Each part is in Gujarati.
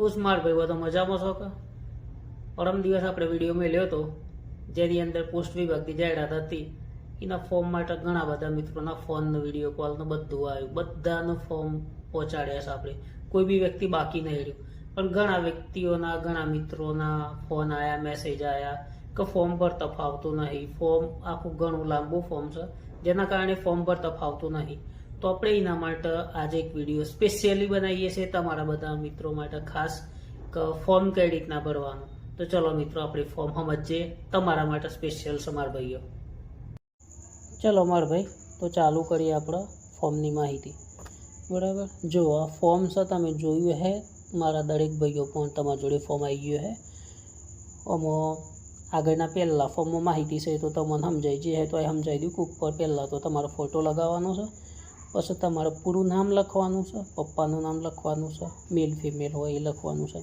હું સ્માર્ટ ભાઈ તો મજામાં છો કે પરમ દિવસ આપણે વીડિયો મેળ્યો હતો જેની અંદર પોસ્ટ વિભાગની જાહેરાત હતી, એના ફોર્મ માટે ઘણા બધા મિત્રોના ફોનનો વીડિયો કોલનું બધું આવ્યું. બધાનું ફોર્મ પહોંચાડ્યા છે આપણે. કોઈ બી વ્યક્તિ બાકી નહીં રહ્યું. પણ ઘણા વ્યક્તિઓના, ઘણા મિત્રોના ફોન આવ્યા મેસેજ આવ્યા કે ફોર્મ પર તફાવતું નહીં. ફોર્મ આખું ઘણું લાંબુ ફોર્મ છે. જેના કારણે ફોર્મ પર તફાવતું નહીં. તો આપણે એના માટે આજે એક વીડિયો સ્પેશિયલી બનાવીએ છીએ તમારા બધા મિત્રો માટે ખાસ ફોર્મ કઈ રીતના ભરવાનું. તો ચલો મિત્રો, આપણે ફોર્મ સમજીએ. તમારા માટે સ્પેશિયલ છે ભાઈઓ. ચલો મારા ભાઈ, તો ચાલુ કરીએ આપણે ફોર્મની માહિતી. બરાબર? જો આ ફોર્મ છે, તમે જોયું હે, મારા દરેક ભાઈઓ પણ તમારા જોડે ફોર્મ આવી ગયું હે. આમાં આગળના પહેલાં ફોર્મમાં માહિતી છે, તો તમને સમજાઈ જે હે તો એ સમજાવી દઉં. કે ઉપર પહેલાં તો તમારો ફોટો લગાવવાનો છે. પછી તમારું પૂરું નામ લખવાનું છે, પપ્પાનું નામ લખવાનું છે મેલ ફિમેલ હોય એ લખવાનું છે.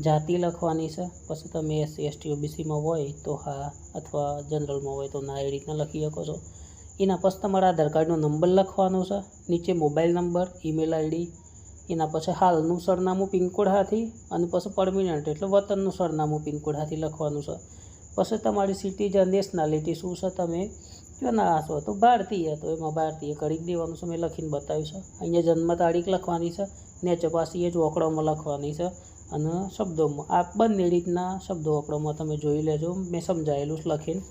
જાતિ લખવાની છે, પછી તમે એસસી એસટી ઓબીસીમાં હોય તો હા અથવા જનરલમાં હોય તો ના એ રીતના લખી શકો છો. એના પછી તમારા આધાર કાર્ડનો નંબર લખવાનો છે, નીચે મોબાઈલ નંબર ઈમેલ આઈડી, એના પછી હાલનું સરનામું પિનકોડ હાથી અને પછી પરમિનન્ટ એટલે વતનનું સરનામું પિનકોડ હાથી લખવાનું છે. પછી તમારી સિટી જ નેશનાલિટી શું છે તમે જો ના હતો ભારતીય તો એમાં ભારતીય કરી દેવાનું છે. મેં લખીને બતાવ્યું છે. અહીંયા જન્મ તારીખ લખવાની છે. નેચે પાછી એ જ ઓકળોમાં લખવાની છે. અને શબ્દોમાં આ બંને રીતના શબ્દો ઓકળોમાં તમે જોઈ લેજો. મેં સમજાયેલું છે લખીને.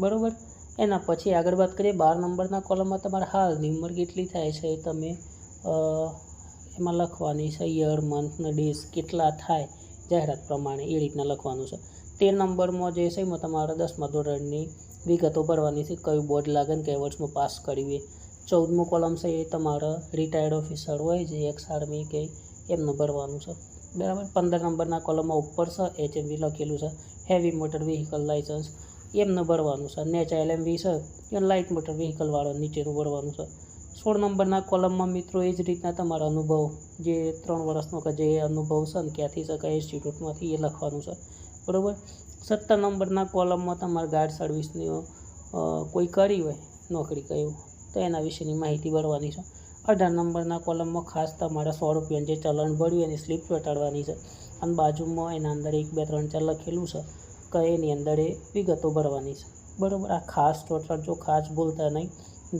બરાબર? એના પછી આગળ વાત કરીએ. બાર નંબરના કોલમમાં તમારે હાલની ઉંમર કેટલી થાય છે એ તમે એમાં લખવાની છે. યર, મંથ ને ડેઝ કેટલા થાય જાહેરાત પ્રમાણે એ રીતના લખવાનું છે. તેર નંબરમાં જે છે એમાં તમારે દસમા ધોરણની વિગતો ભરવાની છે, કયું બોર્ડ લાગે ને કયા વર્ષમાં પાસ કરવી. ચૌદમું કોલમ છે એ તમારા રિટાયર્ડ ઓફિસર હોય જે એક્સ આર્મી કે એમનું ભરવાનું છે. બરાબર? પંદર નંબરના કોલમમાં ઉપર છે એચએમવી લખેલું છે હેવી મોટર વ્હીકલ લાઇસન્સ એમનું ભરવાનું છે. નેચા એલએમવી છે, એ લાઇટ મોટર વ્હીકલવાળો નીચેનું ભરવાનું છે. સોળ નંબરના કોલમમાં મિત્રો એ જ રીતના તમારો અનુભવ, જે ત્રણ વર્ષનો કે જે અનુભવ છે ને, ક્યાંથી છે, કયા ઇન્સ્ટિટ્યૂટમાંથી એ લખવાનું છે. બરાબર? સત્તર નંબરના કોલમમાં તમારે ગાર્ડ સર્વિસની કોઈ કરી હોય, નોકરી કયું તો એના વિશેની માહિતી ભરવાની છે. અઢાર નંબરના કોલમમાં ખાસ તમારે સો રૂપિયાનું જે ચલણ ભર્યું એની સ્લીપ ચોંટાડવાની છે. અને બાજુમાં એના અંદર એક, બે, ત્રણ, ચાર લખેલું છે કે એની અંદર એ વિગતો ભરવાની છે. બરાબર? આ ખાસ ચોંટાડજો ખાસ ભૂલતા નહીં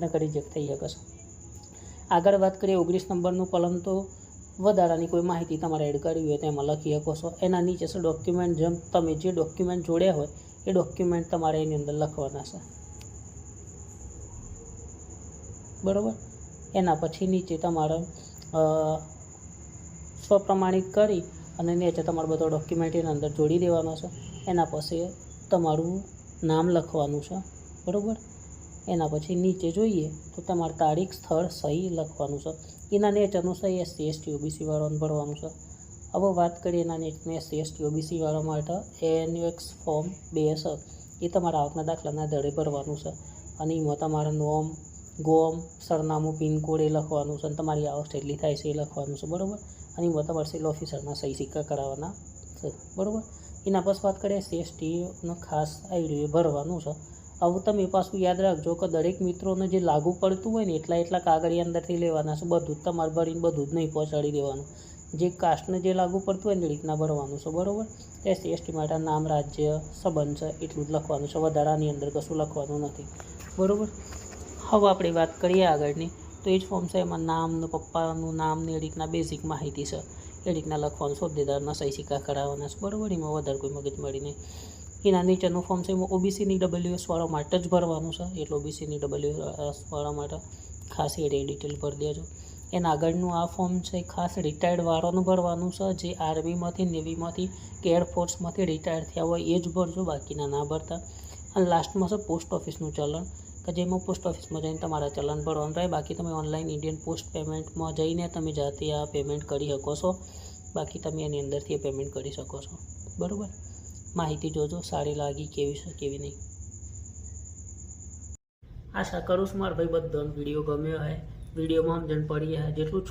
નકરી જે થઈ શકે છે. આગળ વાત કરીએ ઓગણીસ નંબરનું કોલમ તો વધારાની કોઈ માહિતી તમારે એડ કરવી હોય તો એમાં લખી શકો છો. એના નીચે છે ડોક્યુમેન્ટ જેમ તમે જે ડોક્યુમેન્ટ જોડ્યા હોય, એ ડોક્યુમેન્ટ તમારે એની અંદર લખવાના છે. બરાબર? એના પછી નીચે તમારે સ્વપ્રમાણિત કરી અને નીચે તમારો બધો ડોક્યુમેન્ટ એના અંદર જોડી દેવાનો છે. એના પછી તમારું નામ લખવાનું છે. બરાબર? એના પછી નીચે જોઈએ તો તમારે તારીખ, સ્થળ, સહી લખવાનું છે. એના નેચ અનુસાર એ એસસી એસટી ઓબીસી વાળાને ભરવાનું છે. હવે વાત કરીએ એના નેટને એસસી એસટી ઓબીસી વાળા માટે. એએનયુએક્સ ફોર્મ બે છે. એ તમારા આવકના દાખલાના દરે ભરવાનું છે. અને એમાં તમારે નોમ, ગોમ, સરનામું, પિનકોડ એ લખવાનું છે અને તમારી આવક કેટલી થાય છે એ લખવાનું છે. બરાબર? અને એમાં તમારે સેલ ઓફિસરના સહી સિક્કા કરાવવાના છે. બરાબર? એના પછી વાત કરીએ સીએસટીનો ખાસ આઈડી ભરવાનું છે. હવે તમે પાછું યાદ રાખજો કે દરેક મિત્રોને જે લાગુ પડતું હોય ને એટલા એટલા કાગળિયા અંદરથી લેવાના છે. બધું જ તમારે ભરીને બધું જ નહીં પહોંચાડી દેવાનું. જે કાસ્ટને જે લાગુ પડતું હોય ને રીતના ભરવાનું છે, બરાબર? એસટી એસટી માટે નામ, રાજ્ય, સંબંધ છે, એટલું જ લખવાનું છે. વધારાની અંદર કશું લખવાનું નથી. બરાબર? હવે આપણે વાત કરીએ આગળની. તો એ જ ફોર્મ છે, એમાં નામનું, પપ્પાનું નામ ને એ રીતના બેઝિક માહિતી છે. એ રીતના લખવાનું. શોધેદારના સહી સિક્કા કરાવવાના છે. બરાબર? એમાં વધારે કોઈ મગજમારી નહીં. એના નીચેનું ફોર્મ છે, એમાં ઓબીસીની ડબલ્યુએસ વાળા માટે જ ભરવાનું છે, એટલે ઓબીસીની ડબલ્યુએસ વાળા માટે ખાસ એ ડિટેલ ભરી દેજો. એના આગળનું આ ફોર્મ છે ખાસ રિટાયર્ડ વાળાનું ભરવાનું છે, જે આર્મીમાંથી નેવીમાંથી કે એરફોર્સમાંથી રિટાયર્ડ થયા હોય એ જ ભરજો, બાકીના ના ભરતા. અને લાસ્ટમાં છે પોસ્ટ ઓફિસનું ચલણ, કે જેમાં પોસ્ટ ઓફિસમાં જઈને તમારા ચલણ ભરવાનું રહે. બાકી તમે ઓનલાઈન ઇન્ડિયન પોસ્ટ પેમેન્ટમાં જઈને તમે જાતે આ પેમેન્ટ કરી શકો છો. બાકી તમે એની અંદરથી એ પેમેન્ટ કરી શકો છો. બરાબર? માહિતી જોજો, સારી લાગી, કેવી છે, કેવી નહીં. આશા કરું છું મારા ભાઈ બધાનો વીડિયો ગમ્યો હોય વિડીયોમાં સમજણ પડી હોય જેટલું